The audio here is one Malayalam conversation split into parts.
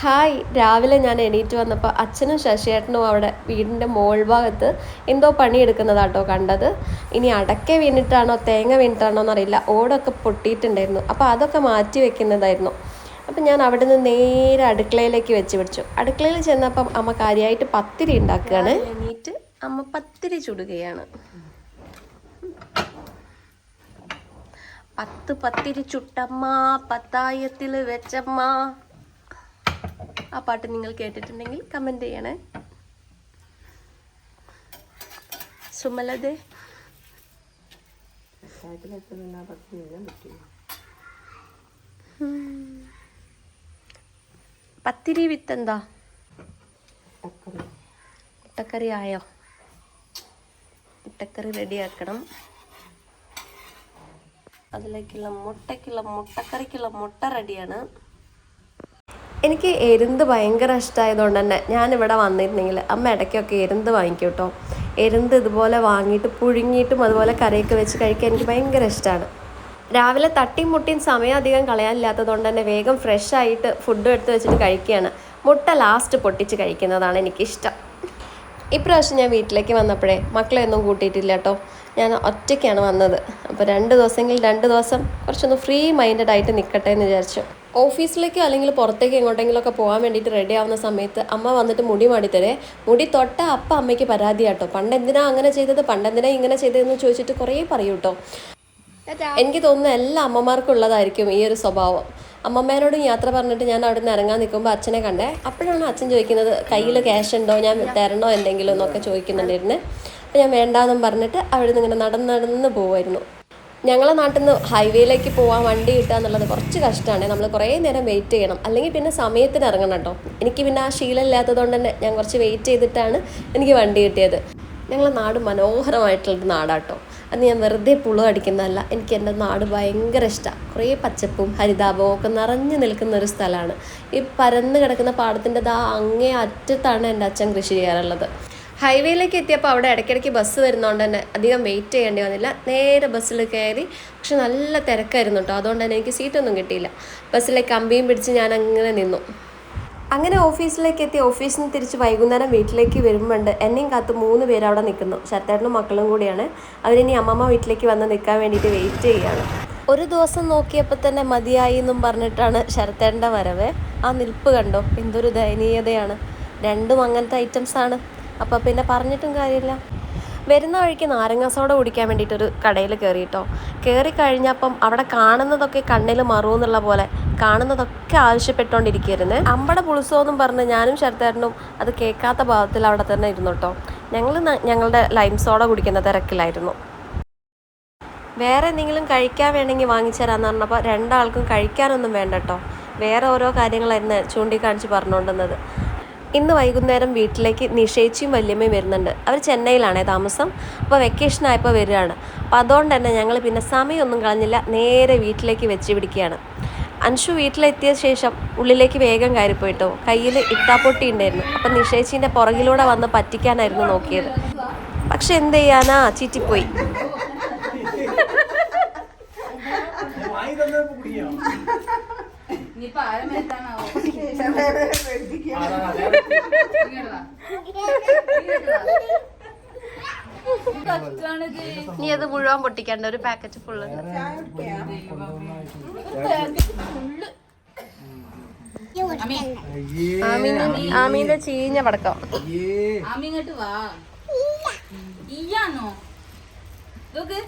ഹായ് രാവിലെ ഞാൻ എണീറ്റ് വന്നപ്പോൾ അച്ഛനും ശശിയേട്ടനും അവിടെ വീടിന്റെ മോൾ ഭാഗത്ത് എന്തോ പണിയെടുക്കുന്നതാട്ടോ കണ്ടത്. ഇനി അടക്ക വീണിട്ടാണോ തേങ്ങ വീണിട്ടാണോ എന്നറിയില്ല. ഓടൊക്കെ പൊട്ടിയിട്ടുണ്ടായിരുന്നു. അപ്പോൾ അതൊക്കെ മാറ്റി വെക്കുന്നതായിരുന്നു. അപ്പം ഞാൻ അവിടെ നിന്ന് നേരെ അടുക്കളയിലേക്ക് വെച്ച് പിടിച്ചു. അടുക്കളയിൽ ചെന്നപ്പം അമ്മ കാര്യമായിട്ട് പത്തിരി ഉണ്ടാക്കുകയാണ്. എണീറ്റ് അമ്മ പത്തിരി ചുടുകയാണ്. പത്ത് പത്തിരി ചുട്ടമ്മ പത്തായത്തിൽ വെച്ചമ്മ. ആ പാട്ട് നിങ്ങൾ കേട്ടിട്ടുണ്ടെങ്കിൽ കമന്റ് ചെയ്യണേ. സുമലതെ പത്തിരി വിത്ത് എന്താ മുട്ടക്കറി ആയോ? മുട്ടക്കറി റെഡിയാക്കണം അതിലേക്കുള്ള മുട്ടയ്ക്കുള്ള മുട്ടക്കറിക്കുള്ള മുട്ട റെഡിയാണ് എനിക്ക് എരുന്ത് ഭയങ്കര ഇഷ്ടമായതുകൊണ്ട് തന്നെ ഞാൻ ഇവിടെ വന്നിരുന്നെങ്കിൽ അമ്മ ഇടയ്ക്കൊക്കെ എരുന്ത് വാങ്ങിക്കും കേട്ടോ. എരുന്ത് ഇതുപോലെ വാങ്ങിയിട്ട് പുഴുങ്ങിയിട്ടും അതുപോലെ കറിയൊക്കെ വെച്ച് കഴിക്കാൻ എനിക്ക് ഭയങ്കര ഇഷ്ടമാണ് രാവിലെ തട്ടിയും മുട്ടിയും സമയം അധികം കളയാനില്ലാത്തതുകൊണ്ട് തന്നെ വേഗം ഫ്രഷ് ആയിട്ട് ഫുഡും എടുത്ത് വെച്ചിട്ട് കഴിക്കുകയാണ്. മുട്ട ലാസ്റ്റ് പൊട്ടിച്ച് കഴിക്കുന്നതാണ് എനിക്കിഷ്ടം. ഇപ്രാവശ്യം ഞാൻ വീട്ടിലേക്ക് വന്നപ്പോഴേ മക്കളെ ഒന്നും കൂട്ടിയിട്ടില്ല കേട്ടോ. ഞാൻ ഒറ്റയ്ക്കാണ് വന്നത്. അപ്പോൾ രണ്ട് ദിവസമെങ്കിൽ രണ്ട് ദിവസം കുറച്ചൊന്ന് ഫ്രീ മൈൻഡഡ് ആയിട്ട് നിൽക്കട്ടെ എന്ന് വിചാരിച്ചു. ഓഫീസിലേക്കോ അല്ലെങ്കിൽ പുറത്തേക്ക് എങ്ങോട്ടെങ്കിലുമൊക്കെ പോകാൻ വേണ്ടിയിട്ട് റെഡി ആവുന്ന സമയത്ത് അമ്മ വന്നിട്ട് മുടി മാടിത്തരേ. മുടി തൊട്ട അപ്പ അമ്മയ്ക്ക് പരാതിയാട്ടോ. പണ്ട് എന്തിനാ അങ്ങനെ ചെയ്തത്? പണ്ട് എന്തിനാ ഇങ്ങനെ ചെയ്തതെന്ന് ചോദിച്ചിട്ട് കുറേ പറയൂ കേട്ടോ എനിക്ക് തോന്നുന്നു എല്ലാ അമ്മമാർക്കും ഉള്ളതായിരിക്കും ഈ ഒരു സ്വഭാവം. അമ്മമ്മേനോടും യാത്ര പറഞ്ഞിട്ട് ഞാൻ അവിടെ നിന്ന് ഇറങ്ങാൻ നിൽക്കുമ്പോൾ അച്ഛനെ കണ്ടേ. അപ്പോഴാണ് അച്ഛൻ ചോദിക്കുന്നത് കയ്യിൽ ക്യാഷ് ഉണ്ടോ? ഞാൻ തരണോ എന്തെങ്കിലും? എന്നൊക്കെ ചോദിക്കുന്നുണ്ടായിരുന്നേ. അപ്പോൾ ഞാൻ വേണ്ടാന്നും പറഞ്ഞിട്ട് അവിടെ നിന്ന് ഇങ്ങനെ നടന്ന് നടന്ന് പോവായിരുന്നു. ഞങ്ങളെ നാട്ടിൽ നിന്ന് ഹൈവേയിലേക്ക് പോകാൻ വണ്ടി കിട്ടുക എന്നുള്ളത് കുറച്ച് കഷ്ടമാണ് നമ്മൾ കുറേ നേരം വെയിറ്റ് ചെയ്യണം. അല്ലെങ്കിൽ പിന്നെ സമയത്തിന് ഇറങ്ങണം കേട്ടോ. എനിക്ക് പിന്നെ ആ ശീലം ഇല്ലാത്തതുകൊണ്ട് തന്നെ ഞാൻ കുറച്ച് വെയിറ്റ് ചെയ്തിട്ടാണ് എനിക്ക് വണ്ടി കിട്ടിയത്. ഞങ്ങളെ നാട് മനോഹരമായിട്ടുള്ളൊരു നാടാട്ടോ. അത് ഞാൻ വെറുതെ പുളു അടിക്കുന്നതല്ല. എനിക്ക് എന്റെ നാട് ഭയങ്കര ഇഷ്ടമാണ് കുറേ പച്ചപ്പും ഹരിതാപവും ഒക്കെ നിറഞ്ഞു നിൽക്കുന്ന ഒരു സ്ഥലമാണ്. ഈ പരന്ന് കിടക്കുന്ന പാടത്തിന്റെ ദാ അങ്ങേ അറ്റത്താണ് എന്റെ അച്ഛൻ കൃഷി ചെയ്യാറുള്ളത്. ഹൈവേയിലേക്ക് എത്തിയപ്പോൾ അവിടെ ഇടയ്ക്കിടയ്ക്ക് ബസ് വരുന്നതുകൊണ്ട് തന്നെ അധികം വെയിറ്റ് ചെയ്യേണ്ടി വന്നില്ല. നേരെ ബസ്സിൽ കയറി പക്ഷെ നല്ല തിരക്കായിരുന്നു കേട്ടോ അതുകൊണ്ട് തന്നെ എനിക്ക് സീറ്റൊന്നും കിട്ടിയില്ല. ബസ്സിലെ കമ്പിയും പിടിച്ച് ഞാൻ അങ്ങനെ നിന്നു. അങ്ങനെ ഓഫീസിലേക്ക് എത്തി. ഓഫീസിൽ നിന്ന് തിരിച്ച് വൈകുന്നേരം വീട്ടിലേക്ക് വരുമ്പോണ്ട് എന്നെയും കാത്ത് മൂന്ന് പേര് അവിടെ നിൽക്കുന്നു ശരത്തേട്ടനും മക്കളും കൂടിയാണ്. അവരിനി അമ്മമ്മ വീട്ടിലേക്ക് വന്ന് നിൽക്കാൻ വേണ്ടിയിട്ട് വെയിറ്റ് ചെയ്യുകയാണ് ഒരു ദിവസം നോക്കിയപ്പോൾ തന്നെ മതിയായി എന്നും പറഞ്ഞിട്ടാണ് ശരത്തേട്ടന്റെ വരവ്. ആ നിൽപ്പ് കണ്ടോ? എന്തൊരു ദയനീയതയാണ്. രണ്ടും അങ്ങനത്തെ ഐറ്റംസ് ആണ്. അപ്പോൾ പിന്നെ പറഞ്ഞിട്ടും കാര്യമില്ല. വരുന്ന വഴിക്ക് നാരങ്ങ സോഡ കുടിക്കാൻ വേണ്ടിയിട്ടൊരു കടയിൽ കയറി കേട്ടോ കയറി കഴിഞ്ഞപ്പം അവിടെ കാണുന്നതൊക്കെ കണ്ണിൽ മറുവെന്നുള്ള പോലെ കാണുന്നതൊക്കെ ആവശ്യപ്പെട്ടുകൊണ്ടിരിക്കുകയായിരുന്നു. അമ്പട പുളിസോന്നും പറഞ്ഞ് ഞാനും ശരത്തേട്ടനും അത് കേൾക്കാത്ത ഭാഗത്തിൽ അവിടെ തന്നെ ഇരുന്നു കേട്ടോ. ഞങ്ങൾ ഞങ്ങളുടെ ലൈം സോഡ കുടിക്കുന്ന തിരക്കിലായിരുന്നു. വേറെ എന്തെങ്കിലും കഴിക്കാൻ വേണമെങ്കിൽ വാങ്ങിച്ചു തരാമെന്ന് പറഞ്ഞപ്പോൾ രണ്ടാൾക്കും കഴിക്കാനൊന്നും വേണ്ട കേട്ടോ. വേറെ ഓരോ കാര്യങ്ങളായിരുന്നു ചൂണ്ടിക്കാണിച്ച് പറഞ്ഞുകൊണ്ടുവന്നത് ഇന്ന് വൈകുന്നേരം വീട്ടിലേക്ക് നിഷേച്ചിയും വല്യമ്മയും വരുന്നുണ്ട്. അവർ ചെന്നൈയിലാണേ താമസം. അപ്പോൾ വെക്കേഷൻ ആയപ്പോൾ വരികയാണ്. അപ്പോൾ അതുകൊണ്ട് തന്നെ ഞങ്ങൾ പിന്നെ സമയമൊന്നും കളഞ്ഞില്ല. നേരെ വീട്ടിലേക്ക് വെച്ച് പിടിക്കുകയാണ്. അൻഷു വീട്ടിലെത്തിയ ശേഷം ഉള്ളിലേക്ക് വേഗം കയറിപ്പോയിട്ടോ. കയ്യിൽ ഇട്ടാപ്പൊട്ടി ഉണ്ടായിരുന്നു. അപ്പം നിഷേച്ചിന്റെ പുറകിലൂടെ വന്ന് പറ്റിക്കാനായിരുന്നു നോക്കിയത്. പക്ഷെ എന്ത് ചെയ്യാനാ? ചീറ്റിപ്പോയി. ഇനിയിപ്പോ ആരും വരുത്താനാവോ നീ അത് മുഴുവൻ പൊട്ടിക്കണ്ട ഒരു പാക്കറ്റ് ഫുള്ള് ആമീന്റെ ചീഞ്ഞ പടക്കം. ആമി ഇങ്ങോട്ട് വാ. ഇയാണോ ഇതൊക്കെ?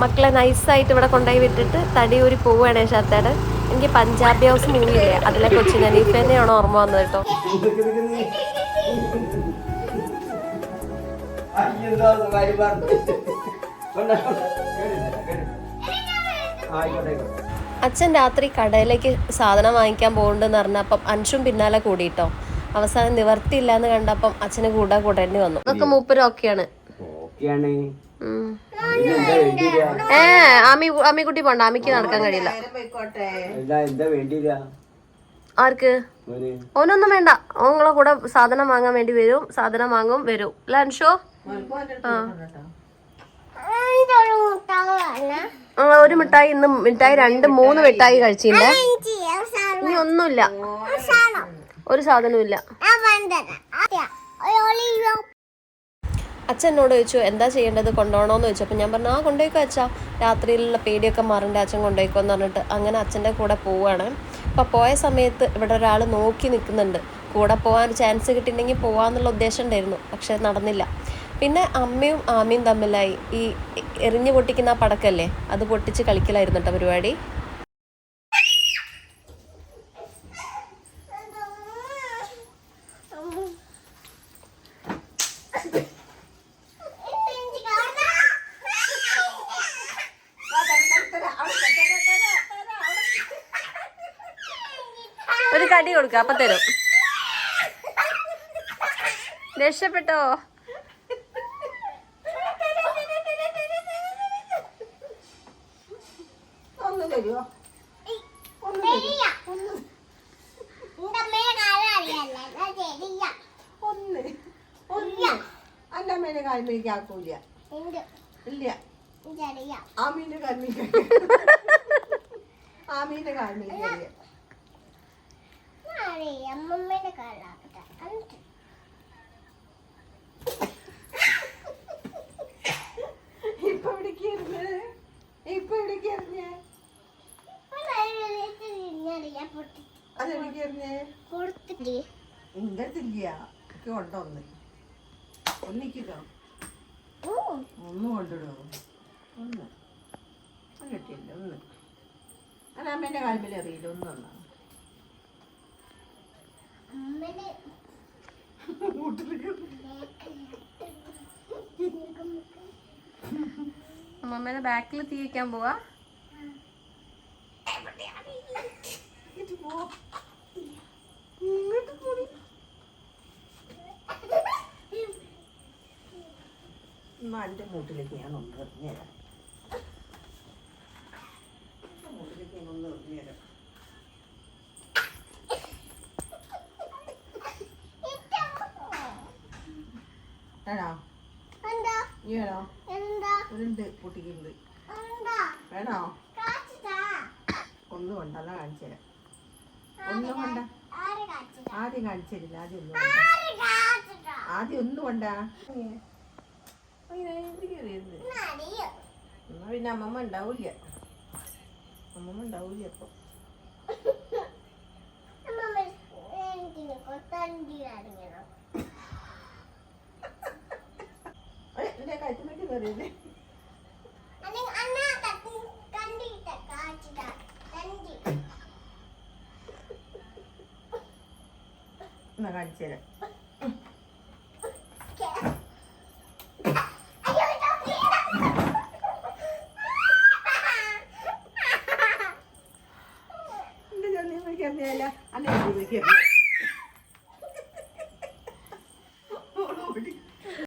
മക്കളെ നൈസായിട്ട് ഇവിടെ കൊണ്ടുപോയി വിട്ടിട്ട് തടിയൂരി പോവുകയാണ് ഷർത്തേട് എനിക്ക് പഞ്ചാബി ഹൗസ് മൂവിയില്ലേ അതിലെ കൊച്ചിൻ അനീഫ് തന്നെയാണ് ഓർമ്മ വന്നത് കേട്ടോ. അച്ഛൻ രാത്രി കടയിലേക്ക് സാധനം വാങ്ങിക്കാൻ പോകുന്നുണ്ടെന്ന് പറഞ്ഞപ്പം അൻഷും പിന്നാലെ കൂടിയിട്ടോ. അവസാനം നിവർത്തിയില്ല എന്ന് കണ്ടപ്പം അച്ഛന് കൂടെ കൂടേണ്ടി വന്നു. അതൊക്കെ മൂപ്പരും ഒക്കെയാണ്. ഓക്കെയാണ്. ഏ ആമി ആമിക്കുട്ടി പോണ്ട. ആമിക്ക് നടക്കാൻ കഴിയില്ല. ആർക്ക്? ഓനൊന്നും വേണ്ട. ഓങ്ങളെ കൂടെ സാധനം വാങ്ങാൻ വേണ്ടി വരും. സാധനം വാങ്ങും വരും. അല്ല അൻഷോ? ആ, ഒരു മിഠായി ഇന്ന് മിഠായി രണ്ട് മൂന്ന് മിഠായി കഴിച്ചില്ല? ഇനി ഒന്നുമില്ല. ഒരു സാധനവും ഇല്ല. അച്ഛൻ എന്നോട് ചോദിച്ചു എന്താ ചെയ്യേണ്ടത്? കൊണ്ടുപോകണമെന്ന് ചോദിച്ചു അപ്പം ഞാൻ പറഞ്ഞു ആ കൊണ്ടുപോയിക്കോ അച്ഛാ. രാത്രിയിലുള്ള പേടിയൊക്കെ മാറേണ്ട അച്ഛൻ കൊണ്ടുപോയിക്കോ എന്ന് പറഞ്ഞിട്ട് അങ്ങനെ അച്ഛന്റെ കൂടെ പോവുകയാണ് അപ്പം പോയ സമയത്ത് ഇവിടെ ഒരാൾ നോക്കി നിൽക്കുന്നുണ്ട്. കൂടെ പോകാൻ ചാൻസ് കിട്ടിയിട്ടുണ്ടെങ്കിൽ പോകാമെന്നുള്ള ഉദ്ദേശം ഉണ്ടായിരുന്നു പക്ഷേ നടന്നില്ല. പിന്നെ അമ്മയും ആമയും തമ്മിലായി ഈ എറിഞ്ഞു പൊട്ടിക്കുന്ന ആ പടക്കല്ലേ? അത് പൊട്ടിച്ച് കളിക്കലായിരുന്നു കേട്ടോ പരിപാടി. ഒരു കടി കൊടുക്ക അപ്പൊ തരും. രക്ഷപ്പെട്ടോ? ഒന്ന്. ഒന്ന്. അന്റെ അമ്മേനെ കാൽമേക്ക് ആക്കൂല ഇല്ല. ആമീന്റെ കാൽമേക്ക് ആമീന്റെ കാൽമേക്ക് അറിയാം അമ്മമ്മേന്റെ കാലാകട്ടെ ഇപ്പൊ എവിടേക്കായിരുന്നു ഇപ്പൊ എവിടേക്കായിരുന്നേ എനിക്ക് കൊണ്ടൊന്ന് ഒന്നിക്കോ ഒന്ന് കൊണ്ടിടോ ഒന്ന് കിട്ടിയില്ല അത് കാൽമേൽ അറിയില്ല ബാക്കിൽ തീ വയ്ക്കാൻ പോവാ. എന്നാ എന്റെ മൂട്ടിലേക്ക് ഞാൻ ഒന്ന് എറിഞ്ഞുതരാം എന്റെ മൂട്ടിലേക്ക് ഞാൻ ഒന്ന് എറിഞ്ഞുതരാം വേണോ? എന്താ? നീ വേണോ? എന്താ? ഉണ്ട് പൊട്ടിക്കുന്നുണ്ട്. വേണോ? ഒന്ന് കൊണ്ടല്ല കാണിച്ചു തരാം. ഒന്ന് കൊണ്ട? ആദ്യം കാണിച്ചില്ല ആദ്യം ഒന്നും ആദ്യം ഒന്നും കൊണ്ട? എന്നാ പിന്നെ അമ്മമ്മ ഉണ്ടാവൂല അമ്മമ്മ ഉണ്ടാവൂല അപ്പൊ എന്റെ കയറിയല്ലേ അല്ലെങ്കിൽ അണ്ണ കത്തി കണ്ടിട്ട കാച്ചിട്ടാ കണ്ടി എന്നാ കാണിച്ചു